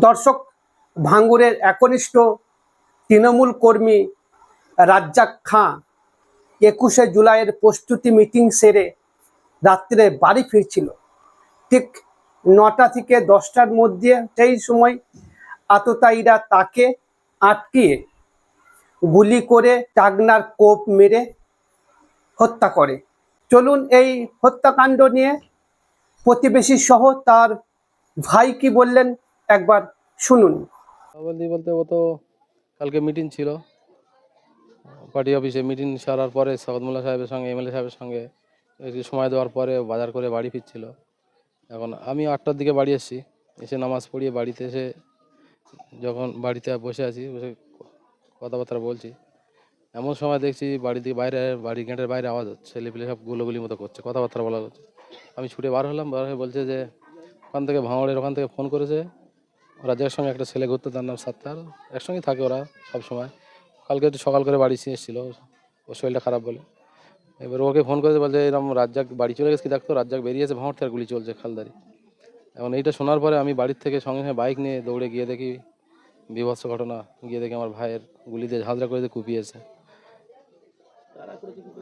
দর্শক ভাঙ্গুরের একনিষ্ঠ তৃণমূল কর্মী রাজ্জাক খাঁ একুশে জুলাইয়ের প্রস্তুতি মিটিং সেরে রাত্রে বাড়ি ফিরছিল। ঠিক নটা থেকে দশটার মধ্যে সেই সময় আততায়ীরা তাকে আটকিয়ে গুলি করে টাগনার কোপ মেরে হত্যা করে। চলুন এই হত্যাকাণ্ড নিয়ে প্রতিবেশী সহ তার ভাই কি বললেন একবার শুনুন। বলতে বলতে ও তো কালকে মিটিং ছিল। পার্টি অফিসে মিটিং সারার পরে শকতমুল্লা সাহেবের সঙ্গে এমএলএ সাহেবের সঙ্গে একটু সময় দেওয়ার পরে বাজার করে বাড়ি ফিরছিল। এখন আমি আটটার দিকে বাড়ি এসেছি। এসে নামাজ পড়িয়ে বাড়িতে এসে যখন বাড়িতে বসে আছি, বসে কথাবার্তা বলছি, এমন সময় দেখছি বাড়ি দিকে বাইরে বাড়ি গেটের বাইরে আওয়াজ হচ্ছে, ছেলেপিলে সব গুলোগুলি মতো করছে, কথাবার্তা বলা হচ্ছে। আমি ছুটে বার হলাম, বার হয়ে বলছে যে, ওখান থেকে ভাঙড়ের ওখান থেকে ফোন করেছে। রাজার সঙ্গে একটা ছেলে ঘুরতো, তার নাম সাত্তার একসঙ্গে থাকে ওরা সব সময় কালকে একটু সকাল করে বাড়ি এসেছিল, ওর শরীরটা খারাপ বলে। এবার ওকে ফোন করে বলছে এরকম রাজ্জাক বাড়ি চলে গেছে কি? দেখতো রাজ্জাক বেরিয়েছে থেকে আর গুলি চলছে, খালদারি। এখন এইটা শোনার পরে আমি বাড়ির থেকে সঙ্গে সঙ্গে বাইক নিয়ে দৌড়ে গিয়ে দেখি, বিভৎস ঘটনা। গিয়ে দেখি আমার ভাইয়ের গুলি দিয়ে ঝাঁঝরা করে দিয়ে কুপিয়েছে।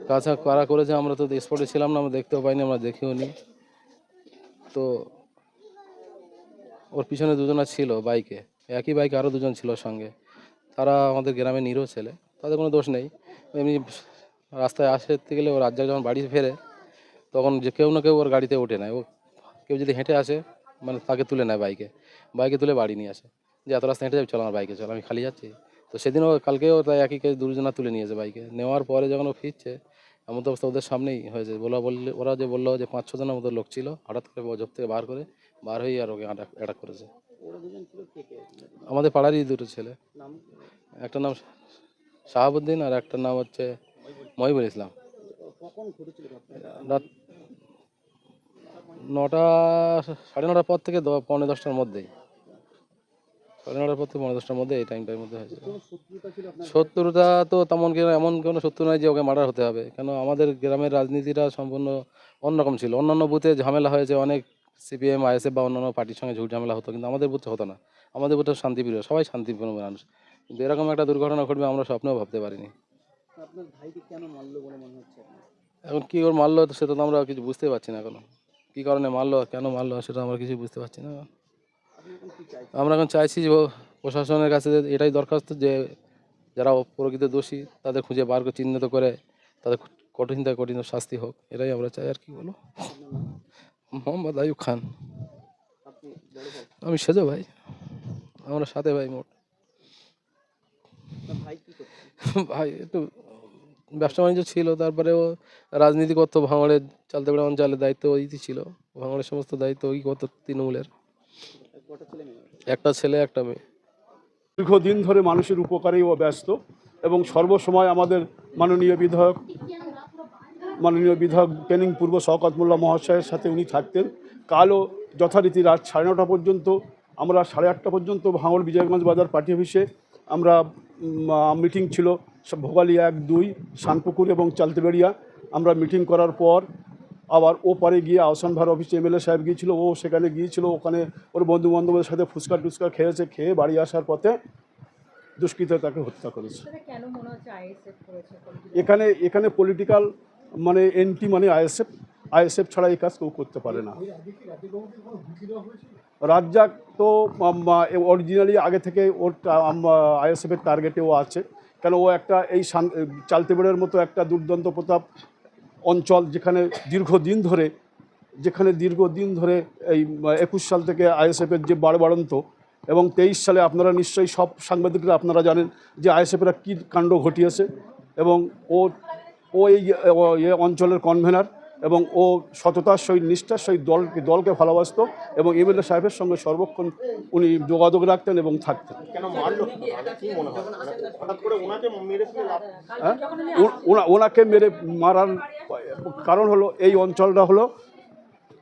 কাছা কারা করেছে আমরা তো স্পটে ছিলাম না, আমরা দেখতেও পাইনি, আমরা দেখিও নি। তো ওর পিছনে দুজনা ছিল বাইকে। একই বাইকে আরও দুজন ছিল সঙ্গে। তারা আমাদের গ্রামে নিরো ছেলে। তাদের কোনো দোষ নেই। এমনি রাস্তায় আসতে গেলে ও রাজ্জাক যখন বাড়ি ফেরে, তখন যে কেউ না কেউ ওর গাড়িতে ওঠে নেয় ও কেউ যদি হেঁটে আসে মানে তাকে তুলে নেয় বাইকে। বাইকে তুলে বাড়ি নিয়ে আসে। যে এত রাস্তা হেঁটে যাবে, চলো আমার বাইকে চলো, আমি খালি যাচ্ছি। তো সেদিনও কালকেও তাই একই দুজনা তুলে নিয়েছে বাইকে। নেওয়ার পরে যখন ও ফিরছে এমন তো অবস্থা ওদের সামনেই হয়েছে বলা বললে ওরা যে বলল যে পাঁচ ছজনের মতো লোক ছিল হঠাৎ করে ঝোপ থেকে বার করে বার হয়ে আর ওকে অ্যাটাক করেছে। আমাদের পাড়ারই দুটো ছেলে। একটা নাম শাহাবুদ্দিন আর একটা নাম হচ্ছে মহিবুল ইসলাম। রাত নটা সাড়ে নটার পর থেকে পৌনে দশটার মধ্যেই। সাড়ে নটার পর থেকে দশটার মধ্যে এই টাইমটার মধ্যে হয়েছে। শত্রুতা তো তেমন কেন এমন কোনো শত্রু নয় যে ওকে মার্ডার হতে হবে। কেন আমাদের গ্রামের রাজনীতিটা সম্পূর্ণ অন্যরকম ছিল। অন্যান্য বুথে ঝামেলা হয়েছে অনেক সিপিএম আইএসএফ বা অন্যান্য পার্টির সঙ্গে ঝুট ঝামেলা হতো কিন্তু আমাদের বুথে হতো না। আমাদের বুথে শান্তিপ্রিয় সবাই শান্তিপূর্ণ মানুষ। কিন্তু এরকম একটা দুর্ঘটনা ঘটবে আমরা স্বপ্নেও ভাবতে পারিনি? এখন কী ওর মারলো সেটা তো আমরা কিছু বুঝতে পারছি না এখনও। কী কারণে মারলো কেন মারলো সেটা আমরা কিছু বুঝতে পারছি না আপনি এখন কি চাইছেন আমরা এখন চাইছি যে প্রশাসনের কাছে এটাই দরখাস্ত যে যারা প্রকৃত দোষী, তাদের খুঁজে বার করে, চিহ্নিত করে, তাদের কঠিন থেকে কঠিন শাস্তি হোক, এটাই আমরা চাই, আর কি বলো? মোহাম্মদ আয়ুব খান। আমি সেজো ভাই। আমরা সাথে ভাই মোট। ভাই, একটু ব্যবসা বাণিজ্য ছিল তারপরে ও রাজনীতি করতো ভাঙড়ের চালতেপাড়া অঞ্চলের দায়িত্ব ওই ছিল, ভাঙড়ের সমস্ত দায়িত্ব ওই করতো তৃণমূলের। একটা ছেলে একটা মেয়ে। দীর্ঘদিন ধরে মানুষের উপকারেই ও ব্যস্ত এবং সর্বসময় আমাদের মাননীয় বিধায়ক মাননীয় বিধায়ক পেনিং পূর্ব শওকত মোল্লা মহাশয়ের সাথে উনি থাকতেন। কালও যথারীতি রাত সাড়ে নটা পর্যন্ত আমরা সাড়ে আটটা পর্যন্ত ভাঙড় বিজয়গঞ্জ বাজার পার্টি অফিসে আমরা মিটিং ছিল ভোগালী এক দুই শানপুকুর এবং চালতেবেড়িয়া। আমরা মিটিং করার পর আবার ও পারে গিয়ে আহসান ভার অফিসে এমএলএ সাহেব গিয়েছিল ও সেখানে গিয়েছিল ওখানে ওর বন্ধু বান্ধবের সাথে ফুচকা টুচকা খেয়েছে খেয়ে বাড়ি আসার পথে দুষ্কৃত তাকে হত্যা করেছে। এখানে এখানে পলিটিক্যাল মানে এনটি মানে আইএসএফ আইএসএফ ছাড়া এই কাজ কেউ করতে পারে না। রাজ্জাক তো অরিজিনালি আগে থেকে ওর আইএসএফের টার্গেটে ও আছে। কেন ও একটা এই শান- চালতেবেড়ের মতো একটা দুর্দান্ত প্রতাপ অঞ্চল যেখানে দীর্ঘদিন ধরে, যেখানে দীর্ঘদিন ধরে এই একুশ সাল থেকে আইএসএফের যে বাড়বাড়ন্ত এবং তেইশ সালে আপনারা নিশ্চয়ই সব সাংবাদিকরা আপনারা জানেন যে আইএসএফেরা কী কাণ্ড ঘটিয়েছে এবং ও ও এই অঞ্চলের কনভেনার এবং ও সততার সহিত নিষ্ঠার সহিত দলকে দলকে ভালোবাসতো এবং এমএলএ সাহেবের সঙ্গে সর্বক্ষণ উনি যোগাযোগ রাখতেন এবং থাকতেন। হ্যাঁ? ও- ওনা- ওনাকে মেরে মারার কারণ হলো এই অঞ্চলটা হলো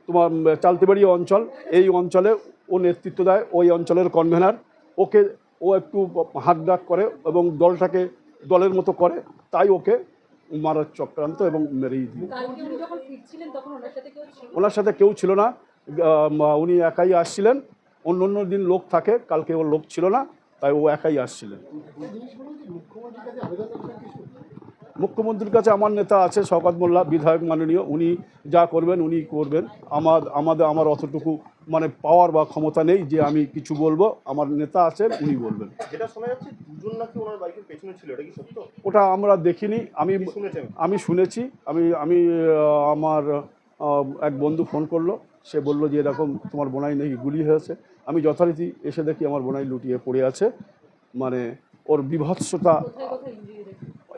তোমার চালতিবাড়ি অঞ্চল। এই অঞ্চলে ও নেতৃত্ব দেয় ওই অঞ্চলের কনভেনার ওকে ও একটু হাত ডাক করে এবং দলটাকে দলের মতো করে তাই ওকে মারার চক্রান্ত এবং মেরেই দিল ছিল? ওনার সাথে কেউ ছিল না। উনি একাই আসছিলেন। অন্য অন্য দিন লোক থাকে কালকে ওর লোক ছিল না তাই ও একাই আসছিলেন। মুখ্যমন্ত্রীর কাছে আমার নেতা আছে শওকত মোল্লা বিধায়ক মাননীয়। উনি যা করবেন উনি করবেন। আমার আমাদের আমার অতটুকু মানে পাওয়ার বা ক্ষমতা নেই যে আমি কিছু বলব। আমার নেতা আছেন উনি বলবেন। ওটা আমরা দেখিনি। আমি আমি শুনেছি। আমি আমি আমার এক বন্ধু ফোন করল। সে বলল যে এরকম তোমার বোনাই নাকি গুলি হয়েছে? আমি যথারীতি এসে দেখি আমার বোনাই লুটিয়ে পড়ে আছে। মানে ওর বিভৎসতা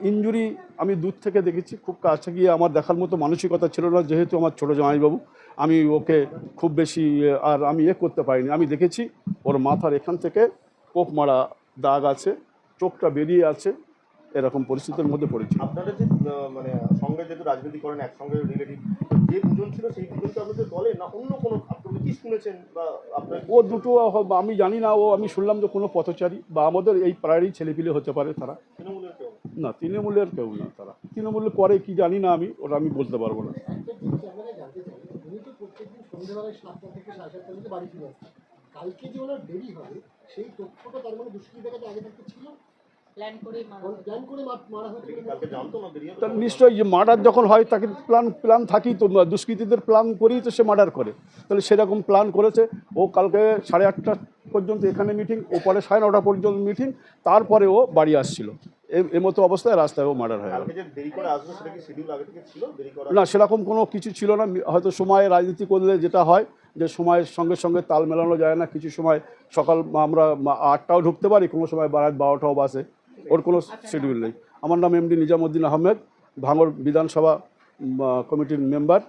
ইঞ্জুরি আমি দূর থেকে দেখেছি খুব কাছে গিয়ে আমার দেখার মতো মানসিকতা ছিল না যেহেতু আমার ছোটো জামাইবাবু আমি ওকে খুব বেশি আর আমি এ করতে পারিনি। আমি দেখেছি ওর মাথার এখান থেকে কোপ মারা দাগ আছে চোখটা বেরিয়ে আছে এরকম পরিস্থিতির মধ্যে পড়েছি। আপনারা যে মানে সঙ্গে যেহেতু রাজনীতি করেন একসঙ্গে রিলেটিভ যে দুজন ছিল সেই দুজন আপনাদের দলে না অন্য কোনো কি শুনেছেন বা আপনার ও দুটো আমি জানি না ও আমি শুনলাম যে কোনো পথচারী বা আমাদের এই পাড়ারই ছেলেপিলে হতে পারে তারা। না তৃণমূলের কেউ না তারা। তৃণমূলে করে কি জানি না আমি ওটা আমি বলতে পারব না। কালকে যে ওনার দেরি হবে সেই তথ্যটা তার মানে দুষ্কৃতির আগে থাকতে ছিল প্ল্যান করে মারা হয়েছে। প্ল্যান করে মা- মারা হয়েছে এটা কি কালকে জানতো না বেরিয়ে তার নিশ্চয়ই যে মার্ডার যখন হয় তাকে প্ল্যান প্ল্যান থাকি তো দুষ্কৃতীদের প্ল্যান করেই তো সে মার্ডার করে। তাহলে সেরকম প্ল্যান করেছে। ও কালকে সাড়ে আটটা পর্যন্ত এখানে মিটিং ও পরে সাড়ে নটা পর্যন্ত মিটিং তারপরে ও বাড়ি আসছিল। এ- এ মতো অবস্থায় রাস্তায় ও মার্ডার হয়ে গেল। না সেরকম কোনো কিছু ছিল না। হয়তো সময়ে রাজনীতি করলে যেটা হয় যে সময়ের সঙ্গে সঙ্গে তাল মেলানো যায় না। কিছু সময় সকাল আমরা আটটাও ঢুকতে পারি কোনো সময় রাত বারোটাও বাসে। ওর কোনো শিডিউল নেই। আমার নাম এমডি নিজামুদ্দিন আহমেদ ভাঙড় বিধানসভা কমিটির মেম্বার